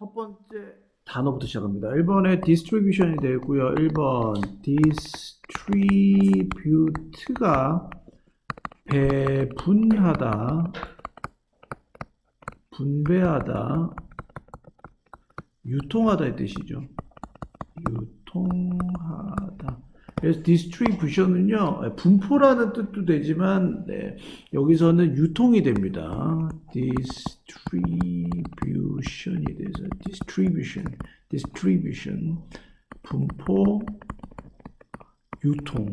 첫 번째 단어부터 시작합니다. 1번에 distribution이 되고요. 1번 distribute가 배분하다, 분배하다, 유통하다의 뜻이죠. 유통하다. 그래서 distribution은요, 분포라는 뜻도 되지만, 네, 여기서는 유통이 됩니다. distribution이 돼서, distribution, distribution, 분포, 유통.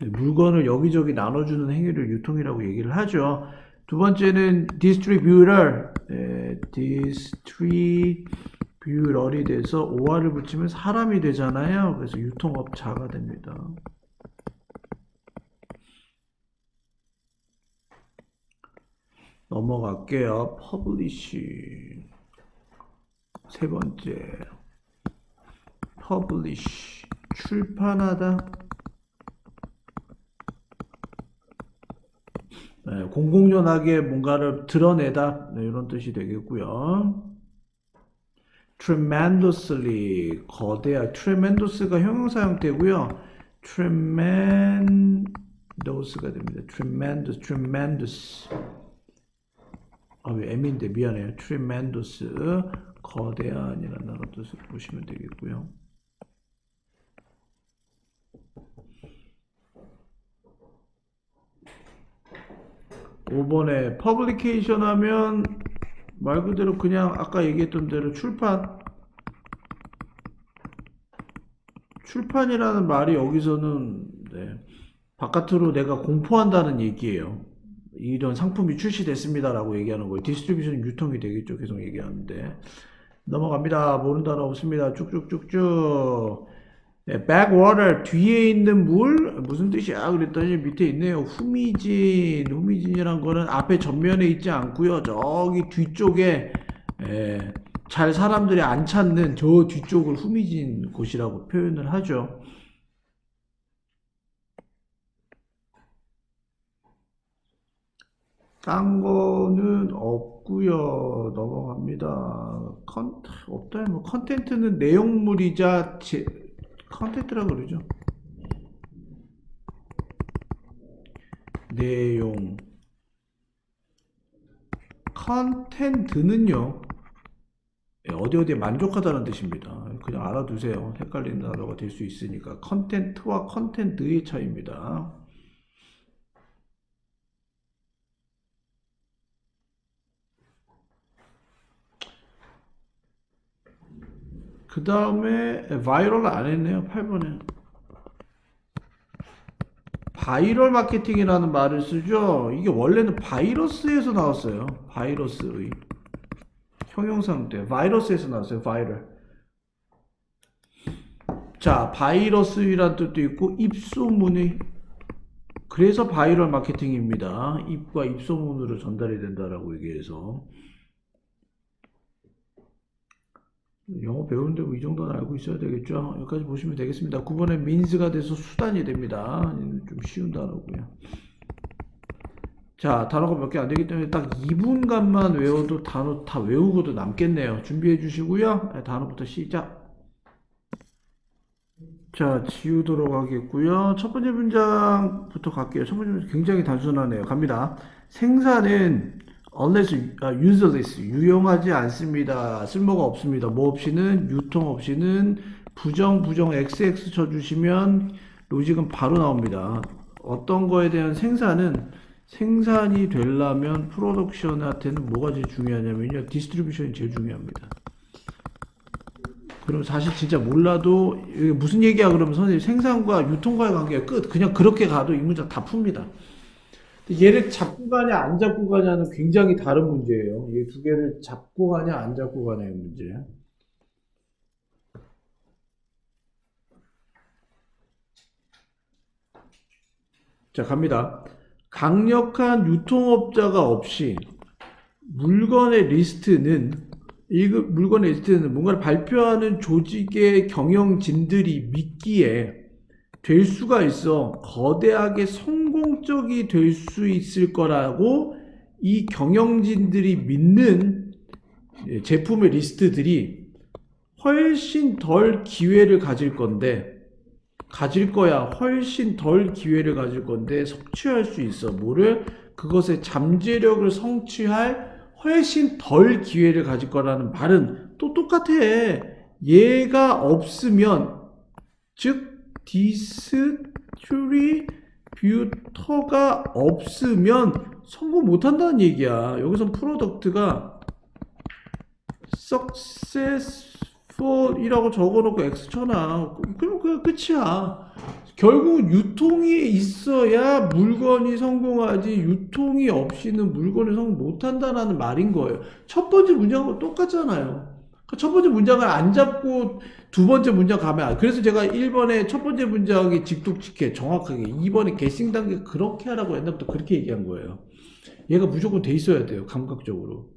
네, 물건을 여기저기 나눠주는 행위를 유통이라고 얘기를 하죠. 두 번째는 distributor, 네, distributor 이 돼서 OR을 붙이면 사람이 되잖아요. 그래서 유통업자가 됩니다. 넘어갈게요. publish. 세 번째. publish. 출판하다. 네, 공공연하게 뭔가를 드러내다. 네, 이런 뜻이 되겠고요. Tremendously. 거대한. tremendous가 형용사 형태고요. tremendous가 됩니다. tremendous, tremendous. 아, 왜 M인데 미안해요. tremendous 거대한이라는 단어 뜻을 보시면 되겠고요. 오번에 publication 하면 말 그대로 그냥 아까 얘기했던 대로 출판 출판이라는 말이 여기서는 네, 바깥으로 내가 공포한다는 얘기예요. 이런 상품이 출시됐습니다라고 얘기하는 거예요. 디스트리뷰션 유통이 되겠죠. 계속 얘기하는데 넘어갑니다. 모르는 단어 없습니다. 쭉쭉쭉쭉. 네, backwater 뒤에 있는 물 무슨 뜻이야? 그랬더니 밑에 있네요. 후미진. 후미진이란 거는 앞에 전면에 있지 않고요. 저기 뒤쪽에 예, 잘 사람들이 안 찾는 저 뒤쪽을 후미진 곳이라고 표현을 하죠. 딴 거는 없고요. 넘어갑니다. 컨 없다. 뭐 컨텐츠는 내용물이자 제, 컨텐츠라 그러죠. 내용 컨텐츠는요. 예, 어디 어디에 만족하다는 뜻입니다. 그냥 알아두세요. 헷갈리는 단어가 될 수 있으니까 컨텐츠와 컨텐츠의 차이입니다. 그 다음에 바이럴 안 했네요. 8번에. 바이럴 마케팅이라는 말을 쓰죠. 이게 원래는 바이러스에서 나왔어요. 바이러스의 형용사인데 바이러스에서 나왔어요. 바이럴. 자, 바이러스이란 뜻도 있고 입소문이 그래서 바이럴 마케팅입니다. 입과 입소문으로 전달이 된다라고 얘기해서 영어 배우는데 뭐 이 정도는 알고 있어야 되겠죠. 여기까지 보시면 되겠습니다. 9번에 민스가 돼서 수단이 됩니다. 좀 쉬운 단어고요. 자, 단어가 몇 개 안 되기 때문에 딱 2분간만 외워도 단어 다 외우고도 남겠네요. 준비해 주시고요. 네, 단어부터 시작. 자, 지우도록 하겠고요. 첫 번째 문장부터 갈게요. 첫 번째 문장 굉장히 단순하네요. 갑니다. 생산은 unless, 아, useless, 유용하지 않습니다. 쓸모가 없습니다. 뭐 없이는, 유통 없이는, 부정, 부정, XX 쳐 주시면 로직은 바로 나옵니다. 어떤 거에 대한 생산은 생산이 되려면 프로덕션한테는 뭐가 제일 중요하냐면요. 디스트리뷰션이 제일 중요합니다. 그럼 사실 진짜 몰라도 무슨 얘기야 그러면 선생님 생산과 유통과의 관계가 끝. 그냥 그렇게 가도 이 문장 다 풉니다. 얘를 잡고 가냐 안 잡고 가냐는 굉장히 다른 문제예요. 이 두 개를 잡고 가냐 안 잡고 가냐의 문제. 자 갑니다. 강력한 유통업자가 없이 물건의 리스트는 이 물건의 리스트는 뭔가를 발표하는 조직의 경영진들이 믿기에 될 수가 있어 거대하게 성 공적이 될 수 있을 거라고 이 경영진들이 믿는 예, 제품의 리스트들이 훨씬 덜 기회를 가질 건데 가질 거야. 훨씬 덜 기회를 가질 건데 성취할 수 있어. 뭐를? 그것의 잠재력을 성취할 훨씬 덜 기회를 가질 거라는 말은 또 똑같아. 얘가 없으면 즉 디스트리 뷰터가 없으면 성공 못한다는 얘기야 여기선 프로덕트가 successful이라고 적어놓고 X 쳐놔. 그럼 그냥 끝이야. 결국 유통이 있어야 물건이 성공하지 유통이 없이는 물건을 성공 못한다라는 말인 거예요. 첫 번째 문장하고 똑같잖아요. 그첫 번째 문장을 안 잡고 두 번째 문장 가면 안- 그래서 제가 1번에 첫 번째 문장이 직독직해 정확하게 2번에 개싱 단계 그렇게 하라고 옛날부터 그렇게 얘기한 거예요. 얘가 무조건 돼 있어야 돼요. 감각적으로.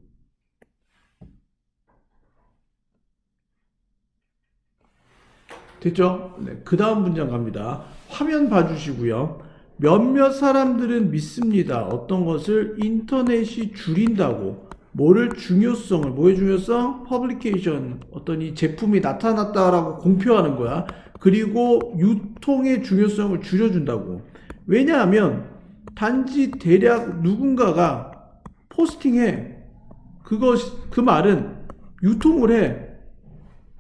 됐죠? 네, 그 다음 문장 갑니다. 화면 봐주시고요. 몇몇 사람들은 믿습니다. 어떤 것을 인터넷이 줄인다고. 뭐를 중요성을, 뭐의 중요성? 퍼블리케이션. 어떤 이 제품이 나타났다라고 공표하는 거야. 그리고 유통의 중요성을 줄여준다고. 왜냐하면 단지 대략 누군가가 포스팅해. 그것, 그 말은 유통을 해.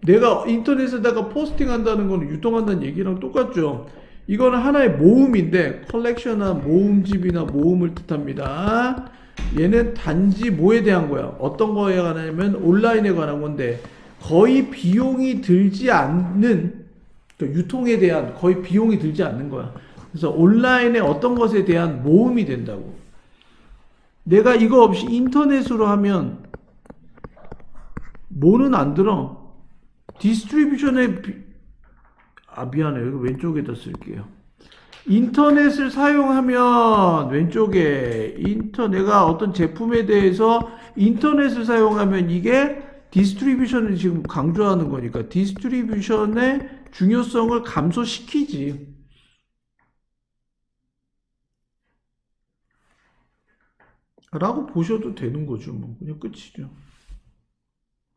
내가 인터넷에다가 포스팅한다는 거는 유통한다는 얘기랑 똑같죠. 이거는 하나의 모음인데 컬렉션이나 모음집이나 모음을 뜻합니다. 얘는 단지 뭐에 대한 거야? 어떤 거에 관하냐면 온라인에 관한 건데 거의 비용이 들지 않는 그러니까 유통에 대한 거의 비용이 들지 않는 거야. 그래서 온라인의 어떤 것에 대한 모음이 된다고. 내가 이거 없이 인터넷으로 하면 뭐는 안 들어. 디스트리뷰션의 비... 아 미안해요 여기 왼쪽에다 쓸게요 인터넷을 사용하면 왼쪽에 인터 내가 어떤 제품에 대해서 인터넷을 사용하면 이게 디스트리뷰션을 지금 강조하는 거니까 디스트리뷰션의 중요성을 감소시키지. 라고 보셔도 되는 거죠. 뭐 그냥 끝이죠.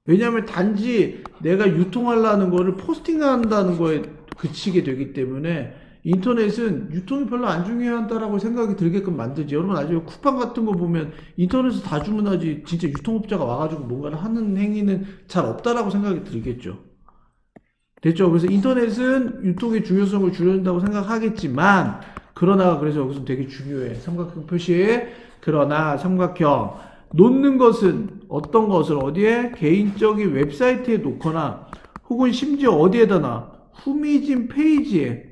왜냐하면 단지 내가 유통하려는 거를 포스팅한다는 거에 그치게 되기 때문에 인터넷은 유통이 별로 안 중요하다라고 생각이 들게끔 만들지. 여러분 나중에 쿠팡 같은 거 보면 인터넷에서 다 주문하지 진짜 유통업자가 와가지고 뭔가를 하는 행위는 잘 없다라고 생각이 들겠죠. 됐죠? 그래서 인터넷은 유통의 중요성을 줄여준다고 생각하겠지만 그러나 그래서 여기서 되게 중요해. 삼각형 표시에 그러나 삼각형 놓는 것은 어떤 것을 어디에 개인적인 웹사이트에 놓거나 혹은 심지어 어디에다 놔 후미진 페이지에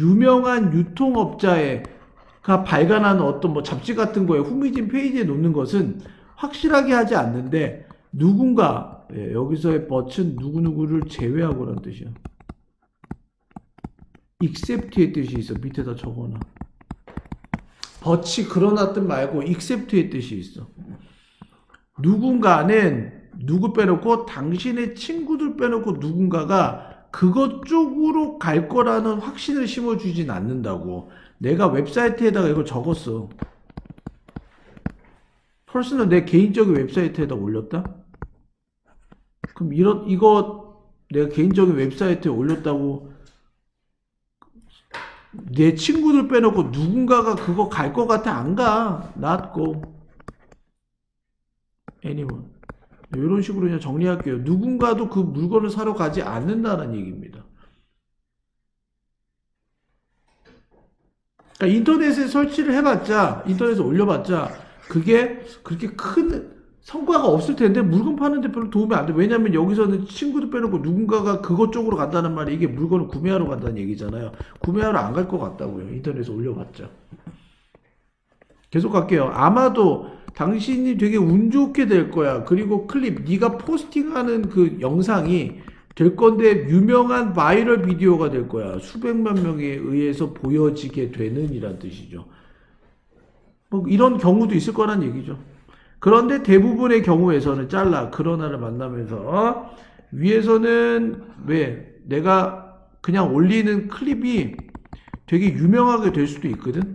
유명한 유통업자가 발간한 어떤 뭐 잡지 같은 거에 후미진 페이지에 놓는 것은 확실하게 하지 않는데 누군가 예, 여기서의 but은 누구누구를 제외하고라는 뜻이야. except의 뜻이 있어 밑에다 적어놔. but이 그러나 뜻 말고 except의 뜻이 있어. 누군가는 누구 빼놓고 당신의 친구들 빼놓고 누군가가 그것 쪽으로 갈 거라는 확신을 심어주진 않는다고. 내가 웹사이트에다가 이걸 적었어. 퍼스널 내 개인적인 웹사이트에다 올렸다? 그럼 이런 이거 내가 개인적인 웨브사이트에 올렸다고 내 친구들 빼놓고 누군가가 그거 갈 것 같아 안 가. go. anyone. 이런 식으로 그냥 정리할게요. 누군가도 그 물건을 사러 가지 않는다는 얘기입니다. 그러니까 인터넷에 설치를 해봤자, 인터넷에 올려봤자, 그게 그렇게 큰 성과가 없을 텐데 물건 파는데 별로 도움이 안 돼. 왜냐면 여기서는 친구들 빼놓고 누군가가 그것 쪽으로 간다는 말이 이게 물건을 구매하러 간다는 얘기잖아요. 구매하러 안 갈 것 같다고요. 인터넷에 올려봤자. 계속 갈게요. 아마도 당신이 되게 운 좋게 될 거야. 그리고 클립, 네가 포스팅하는 그 영상이 될 건데 유명한 바이럴 비디오가 될 거야. 수백만 명에 의해서 보여지게 되는 이란 뜻이죠. 뭐 이런 경우도 있을 거란 얘기죠. 그런데 대부분의 경우에서는 잘라 그러나를 만나면서 위에서는 왜 내가 그냥 올리는 클립이 되게 유명하게 될 수도 있거든.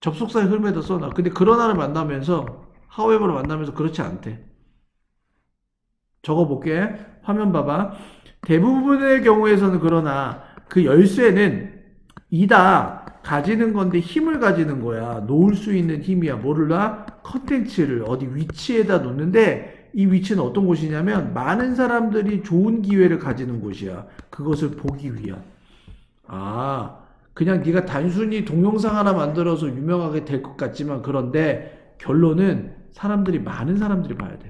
접속사의 흐름에다 써놔. 근데 그러나를 만나면서 however로 만나면서 그렇지 않대. 적어볼게. 화면 봐봐. 대부분의 경우에서는 그러나 그 열쇠는 이다 가지는 건데 힘을 가지는 거야. 놓을 수 있는 힘이야. 뭐를 놔? 컨텐츠를 어디 위치에다 놓는데 이 위치는 어떤 곳이냐면 많은 사람들이 좋은 기회를 가지는 곳이야. 그것을 보기 위한. 아, 그냥 네가 단순히 동영상 하나 만들어서 유명하게 될 것 같지만 그런데 결론은 사람들이 많은 사람들이 봐야 돼.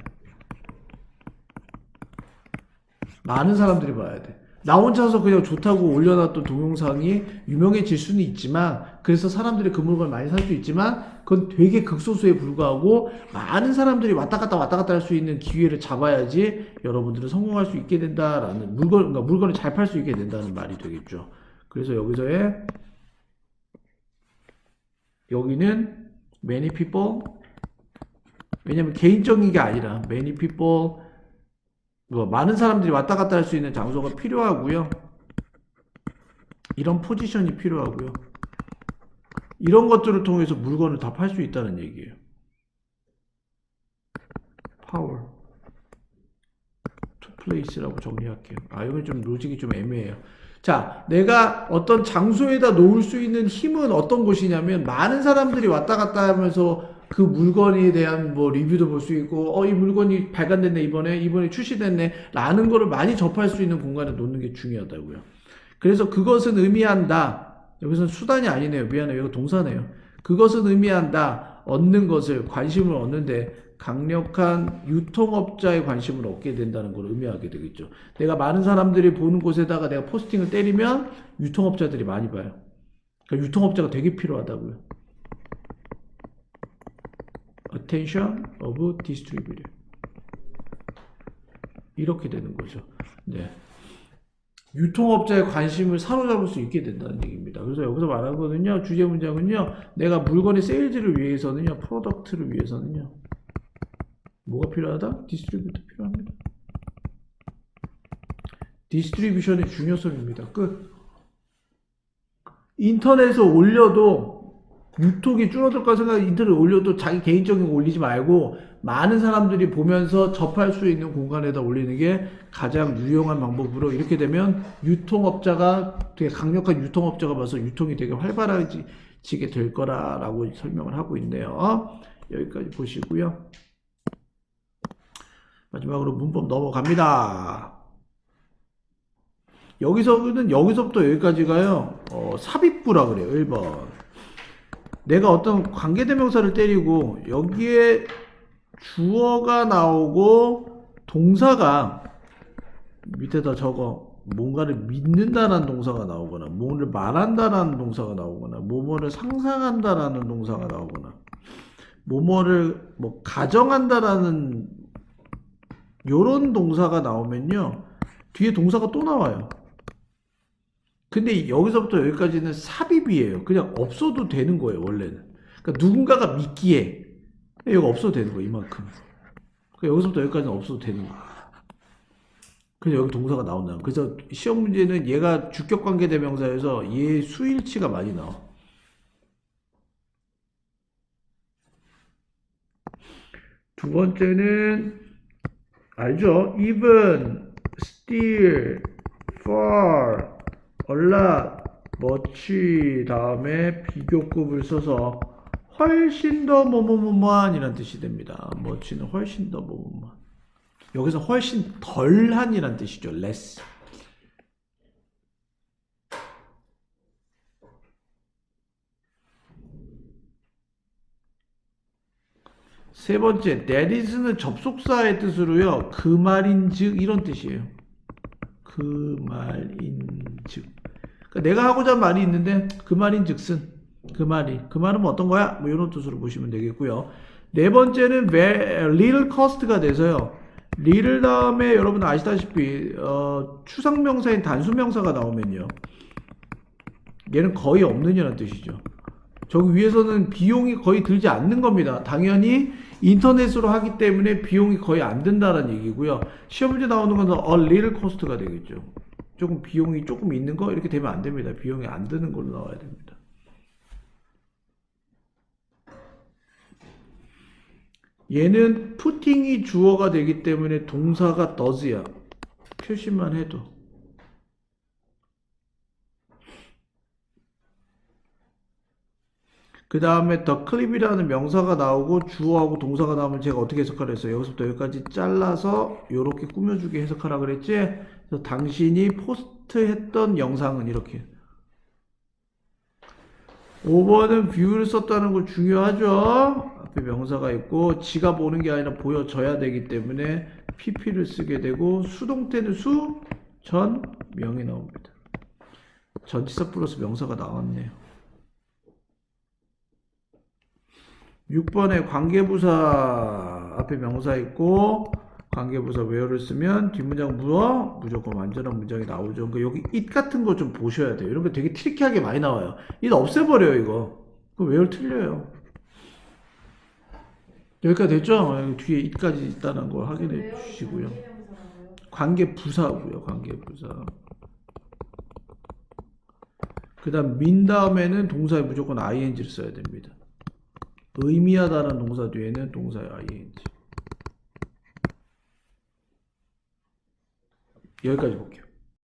많은 사람들이 봐야 돼. 나 혼자서 그냥 좋다고 올려놨던 동영상이 유명해질 수는 있지만, 그래서 사람들이 그 물건을 많이 살 수 있지만, 그건 되게 극소수에 불과하고, 많은 사람들이 왔다 갔다 왔다 갔다 할 수 있는 기회를 잡아야지 여러분들은 성공할 수 있게 된다라는 물건, 그러니까 물건을 잘 팔 수 있게 된다는 말이 되겠죠. 그래서 여기서의, 여기는 many people, 왜냐면 개인적인 게 아니라 many people, 뭐 많은 사람들이 왔다 갔다 할 수 있는 장소가 필요하고요. 이런 포지션이 필요하고요. 이런 것들을 통해서 물건을 다 팔 수 있다는 얘기예요. 파워. 투 플레이스라고 정리할게요. 아, 이건 좀 로직이 좀 애매해요. 자, 내가 어떤 장소에다 놓을 수 있는 힘은 어떤 곳이냐면 많은 사람들이 왔다 갔다 하면서 그 물건에 대한 뭐 리뷰도 볼 수 있고 어 이 물건이 발간됐네 이번에 이번에 출시됐네 라는 거를 많이 접할 수 있는 공간에 놓는 게 중요하다고요. 그래서 그것은 의미한다. 여기서는 수단이 아니네요. 미안해요. 이거 동사네요. 그것은 의미한다. 얻는 것을 관심을 얻는데 강력한 유통업자의 관심을 얻게 된다는 걸 의미하게 되겠죠. 내가 많은 사람들이 보는 곳에다가 내가 포스팅을 때리면 유통업자들이 많이 봐요. 그러니까 유통업자가 되게 필요하다고요. attention of distributor. 이렇게 되는 거죠. 네. 유통업자의 관심을 사로잡을 수 있게 된다는 얘기입니다. 그래서 여기서 말하거든요. 주제 문장은요. 내가 물건의 세일즈를 위해서는요. 프로덕트를 위해서는요. 뭐가 필요하다? 디스트리뷰터 필요합니다. 디스트리뷰션의 중요성입니다. 끝. 인터넷에 올려도 유통이 줄어들 까 생각 인터넷 올려도 자기 개인적인 거 올리지 말고 많은 사람들이 보면서 접할 수 있는 공간에다 올리는 게 가장 유용한 방법으로 이렇게 되면 유통업자가 되게 강력한 유통업자가 봐서 유통이 되게 활발해지게 될 거라라고 설명을 하고 있네요. 여기까지 보시고요. 마지막으로 문법 넘어갑니다. 여기서는 여기서부터 여기까지가요. 어, 삽입부라 그래요. 1번. 내가 어떤 관계대명사를 때리고 여기에 주어가 나오고 동사가 밑에다 적어 뭔가를 믿는다라는 동사가 나오거나 뭐를 말한다라는 동사가 나오거나 뭐뭐를 상상한다라는 동사가 나오거나 뭐뭐를 뭐 가정한다라는 요런 동사가 나오면요 뒤에 동사가 또 나와요 근데 여기서부터 여기까지는 삽입이에요. 그냥 없어도 되는 거예요, 원래는. 그러니까 누군가가 믿기에 여기 없어도 되는 거예요, 이만큼. 그러니까 여기서부터 여기까지는 없어도 되는 거예요. 그래서 여기 동사가 나온다. 그래서 시험 문제는 얘가 주격 관계 대명사여서 얘 수일치가 많이 나와. 두 번째는 알죠? even, still, far, 얼라 멋지 다음에 비교급을 써서 훨씬 더 뭐뭐뭐뭐한 이란 뜻이 됩니다. 멋지는 훨씬 더 뭐뭐뭐한. 여기서 훨씬 덜한이란 뜻이죠. less. 세 번째, that is는 접속사의 뜻으로요. 그 말인즉 이런 뜻이에요. 그 말인즉. 그러니까 내가 하고자 한 말이 있는데 그 말인즉슨 그 말이 그 말은 뭐 어떤 거야? 뭐 이런 뜻으로 보시면 되겠고요. 네 번째는 little cost가 돼서요. little 다음에 여러분 아시다시피 어, 추상명사인 단수명사가 나오면요. 얘는 거의 없는 이라는 뜻이죠. 저기 위에서는 비용이 거의 들지 않는 겁니다. 당연히 인터넷으로 하기 때문에 비용이 거의 안 든다는 얘기고요. 시험 문제 나오는 건 a little cost가 되겠죠. 조금 비용이 조금 있는 거 이렇게 되면 안 됩니다. 비용이 안 드는 걸로 나와야 됩니다. 얘는 푸팅이 주어가 되기 때문에 동사가 does야. 표시만 해도. 그 다음에 더 클립이라는 명사가 나오고 주어하고 동사가 나오면 제가 어떻게 해석하라 했어요? 여기서부터 여기까지 잘라서 이렇게 꾸며주게 해석하라 그랬지? 그래서 당신이 포스트했던 영상은 이렇게 5번은 뷰를 썼다는 거 중요하죠? 앞에 명사가 있고 지가 보는 게 아니라 보여져야 되기 때문에 pp를 쓰게 되고 수동태는 수, 전, 명이 나옵니다. 전치사 플러스 명사가 나왔네요. 6번에 관계부사 앞에 명사 있고 관계부사 where를 쓰면 뒷문장 무어 무조건 완전한 문장이 나오죠. 그러니까 여기 it 같은 거 좀 보셔야 돼요. 이런 거 되게 트리키하게 많이 나와요. it 없애버려요 이거. 그 where 틀려요. 여기까지 됐죠? 뒤에 it까지 있다는 거 확인해 주시고요. 관계부사고요. 관계부사. 그 다음 민 다음에는 동사에 무조건 ing를 써야 됩니다. 의미하다는 동사 뒤에는 동사의 ing. 여기까지 볼게요.